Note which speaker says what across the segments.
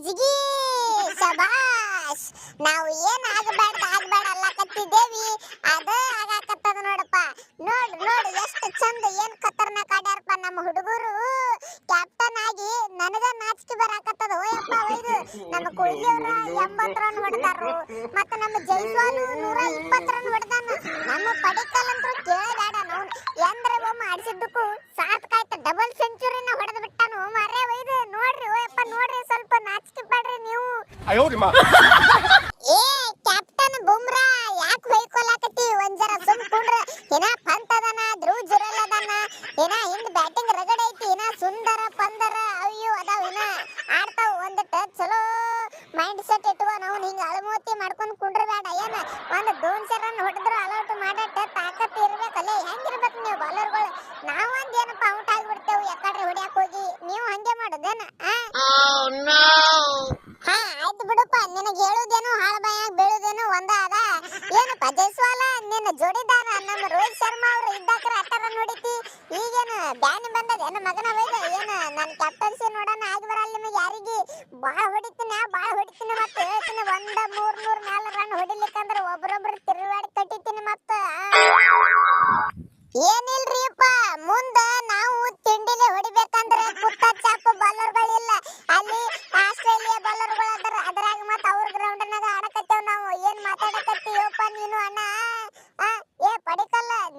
Speaker 1: ಮಜ್ಗಿ ಶಬಾಷ್. ನಾವು ಏನ್ ಆಗಬೇಡ ಆಗಬೇಡ ಅಲ್ಲಕತ್ತಿದ್ದೇವಿ ಅದ ಆಗಾಕತ್ತದ ನೋಡಪ್ಪ. ನೋಡ್ ನೋಡ್ ಎಷ್ಟು ಚಂದ ಏನ್ ಖತರ್ನಾಕ್ ಆಡ್ಯಾರಪ್ಪ ನಮ್ಮ ಹುಡುಗರು. ಕ್ಯಾಪ್ಟನ್ ಆಗಿ ನನಗ ನಾಚಿಕೆ ಬರಾಕತ್ತದ. ಓಯಪ್ಪ ಒಯ್ದು. ನಮ್ಮ ಕೊಹ್ಲಿಯವ್ರ ಎಂಬತ್ತು ರನ್ ಹೊಡೆದಾರು. ಮತ್ತೆ ನಮ್ಮ ಜೈಸ್ವಾಲು ನೂರ ಇಪ್ಪತ್ತು ರನ್ ಹೊಡೆದಾನ. ನಮ್ಮ ಪಡಿಕಲ್ ಅಂತೂ ನಾವು ಎಂದ್ರೆ ಒಮ್ಮೆ ಆಡಿಸಿದ್ದಕ್ಕೂ ಸಾತ್ಕಾಯ್ತ ಡಬಲ್ ಸೆಂಚುರಿನ ಹೊಡೆದು ಬಿಟ್ಟಾನು ಮರೆ ಒಯ್ದು ನೋಡ್ರಿ ಓಯಪ್ಪ ನೋಡ್ರಿ ಸ್ವಲ್ಪ ನಾಚಿಕೆ ಪಡ್ರಿ
Speaker 2: ಅಯ್ಯೋ ನಿಮ್ಮ
Speaker 1: ಏ ಕ್ಯಾಪ್ಟನ್ ಬುಮ್ರಾ ಯಾಕೆ ಹೊಯ್ಕೊಲಾಕತ್ತಿ ಒಂದರ ಸುಮ್ ಕುಂಡ್ರ. ಏನ ಪಂತ್ ಅದನ ಧ್ರುವ್ ಜುರಲ್ ಅದನ ಏನ ಹಿಂದ್ ಬ್ಯಾಟಿಂಗ್ ರಗಡೆ ಐತಿ ಏನ ಸುಂದರ ಪಂದರ ಅಯ್ಯೋ ಅದಾವ ಏನ? ಆಡ್ತಾವ ಟಚ್ ಚಲೋ ಮೈಂಡ್ ಸೆಟ್ ಇಟ್ಕೋ ನಾವು ಹಿಂಗ ಅಳಮೂತಿ ಮಾಡ್ಕೊಂಡ್ ಕುಂಡ್ರ ಬೇಡ ಏನ ಒಂದ್ ದೋನ್ಸೆ ರನ್ ಹೊಡೆದ್ರು ಅಲೌಟ್ ಮಾಡಟ್ಟ ತಾಕತ್ ಇರ್ಬೇಕಲ್ಲ ಹೆಂಗಿರ್ಬೇಕು ನೀವು ಬಾಲರ್ಗಳು ನಾವೊಂದ್ ಏನಪ್ಪ ಔಟ್ ಆಗ್ಬಿಡ್ತೇವೆ ಯಾಕಡ್ರೆ ಹೊಡ್ಯಾಕ ಹೋಗಿ. ನೀವು ಹಂಗೆ ಮಾಡೋದೇನ ಜೋಡಿದಾರ ನಮ್ಮ ರೋಹಿತ್ ಶರ್ಮಾ ಅವರು ಇದ್ದಾಕ್ರ ಅಟ್ಟರ ನೋಡಿತಿ ಈಗೇನು ಬ್ಯಾನಿ ಬಂದದ? ಏನ ಮಗನ ಹೋಯ್ದ ಏನ ನನ್ನ ಕ್ಯಾಪ್ಟನ್ಸಿ ನೋಡೋಣ, ಆಗಿ ಬರಲ್ಲ ನಿಮಗೆ ಯಾರಿಗೆ? ಬಾಳ ಹೊಡಿತೀನಿ ಬಾಳ ಹೊಡಿತೀನಿ ಮತ್ತೆ ಹೇಳ್ತೀನಿ, ಒಂದ, ಮೂರ್ ನೂರ್ ಮ್ಯಾಲ ರನ್ ಹೊಡಿಲಿಕ್ಕಂದ್ರ ಒಬ್ರೊಬ್ರು ತಿರುವಾಡಿ ಕಟ್ಟಿತೀನಿ ಮತ್ತ ಏನಿಲ್ರಿಪ್ಪ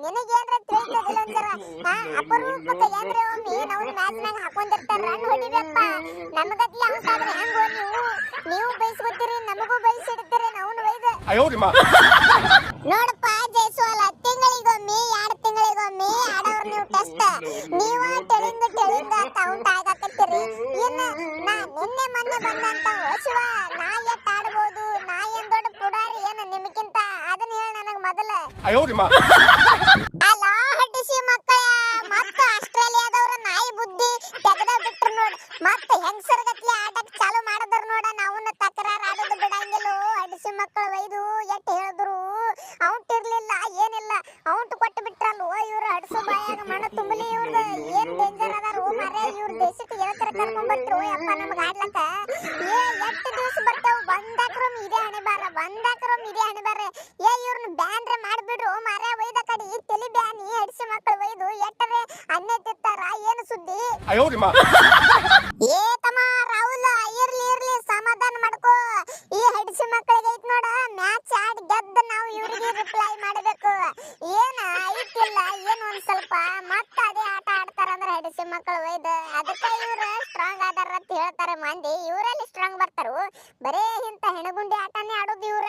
Speaker 1: ನಿನಗೇನ್ರ ತಿಳಿತದಿಲ್ಲ ಅಂದ್ರ? ಅಪರೂಪಕ್ಕ ಏನ್ರ ಹಾಕೊಂಡಿರ್ತಾರ? ರನ್ ನೀವು. ನೀವು ನಮಗೂ ಬಯಸಿಡ್ತೀರಿ ನಾವು
Speaker 2: ಬೈದ
Speaker 1: ನೋಡಪ್ಪ ಜೈಸ್ವಾಲ ತಿಂಗಳಿಗೊಮ್ಮೆ ಎರಡು ತಿಂಗಳಿಗೊಮ್ಮೆ ಆಡೋರ್ ನೀವು ಟೆಸ್ಟ್ ನೀವು ಟೆಲಿಂಗ್ ಟೆಲಿಂಗ್ ಅಂತ ಔಟ್ ಆಗಕತ್ತೀರಿ. ಇನ್ನು ನಾ ನಿನ್ನೆ ಮೊನ್ನೆ ಬಂದಂತ ಶಿವ ನಾ ಎಟ್ ಆಡ್ಬೋದು ನಾ ಏನ್ ದೊಡ್ಡ ಪುಡಾರಿ ಏನು ನಿಮಗಿಂತ? ಅದನ್ನ ಹೇಳ ನನಗೆ ಮೊದಲ.
Speaker 2: ಅಯ್ಯೋ
Speaker 1: ಅಲಾ ಹಟ್ಟಿಸಿ ಮಕ್ಕಳ, ಮತ್ತ ಆಸ್ಟ್ರೇಲಿಯಾದವ್ರ ನಾಯಿ ಬುದ್ಧಿ ತೆಗದ ಬಿಟ್ರು ನೋಡ. ಮತ್ತ ಹೆಂಗಸರ ಗತಿ ಆಟಕ್ ಚಾಲೂ ಮಾಡಿದ್ರು ನೋಡ ನಾವುನ ತಕರಾರ ಆಡೋದು ಬಿಡಂಗಿಲ್ಲ. ಹಟ್ಟಿಸಿ ಮಕ್ಕಳ ವೈದು ಎಟ್ ಹೇಳದ್ರು. ಔಟ್ ಇರ್ಲಿಲ್ಲ, ಏನಿಲ್ಲ. ಔಟ್ ಕೊಟ್ಟು ಬಿಟ್ರಲ್ಲ ಓ ಇವ್ರ ಹಡ್ಸು ಬಾಯಾಗ ಮಣ ತುಂಬಲಿ ಇವ್ರದ. ಏನ್ ಡೇಂಜರ್ ಅದಾರ ಓ ಮರೆ ಇವ್ರ ದೇಶಕ್ಕೆ ಹೇಳ್ತಾರ ಕರ್ಕೊಂಡ್ ಬರ್ತಿರು ಯಪ್ಪ, ನಮ್ಗೆ ಆಡ್ಲಕ್ಕ? ಏ ಎಷ್ಟ್ ದಿವಸ ಬರ್ತಾವ? ಬಂದಾಕ್ರಮ್ ಇದೇ ಹಣೆ ಬಾರ ಬಂದಾಕ್ರಮ್ ಇದೇ ಹಣೆ ಬಾರ ಏ ಇವ್ರನ್ನ ಬ್ಯಾನ್ರೆ ಮಾಡ್ಬಿಡ್ರು.
Speaker 2: ಅಯ್ಯೋರಿಮ್ಮ
Speaker 1: ಏ ತಮ್ಮ ರಾಹುಲ್ ಇರ್ಲಿ ಇರ್ಲಿ ಸಮಾಧಾನ ಮಾಡ್ಕೋ. ಈ ಹಡಿಸಿ ಮಕ್ಕಳಿಗೆ ಐತ್ ನೋಡ ಮ್ಯಾಚ್ ಆಡಿ ಗೆದ್ದ ನಾವು ಇವರಿಗೆ ರಿಪ್ಲೈ ಮಾಡಬೇಕು. ಏನ ಐತಿಲ್ಲ ಏನು ಒಂದ್ ಸ್ವಲ್ಪ. ಮತ್ತ ಅದೇ ಆಟ ಆಡ್ತಾರಂದ್ರೆ ಹಡಿಸಿ ಮಕ್ಕಳು ಒಯ್ದ. ಅದಕ್ಕೆ ಇವ್ರು ಸ್ಟ್ರಾಂಗ್ ಆದಾರ ಅಂತ ಹೇಳ್ತಾರೆ ಮಂದಿ. ಇವರಲ್ಲಿ ಸ್ಟ್ರಾಂಗ್ ಬರ್ತಾರು? ಬರೇ ಇಂತ ಹೆಣಗುಂಡಿ ಆಟನೇ ಆಡೋದು ಇವ್ರ.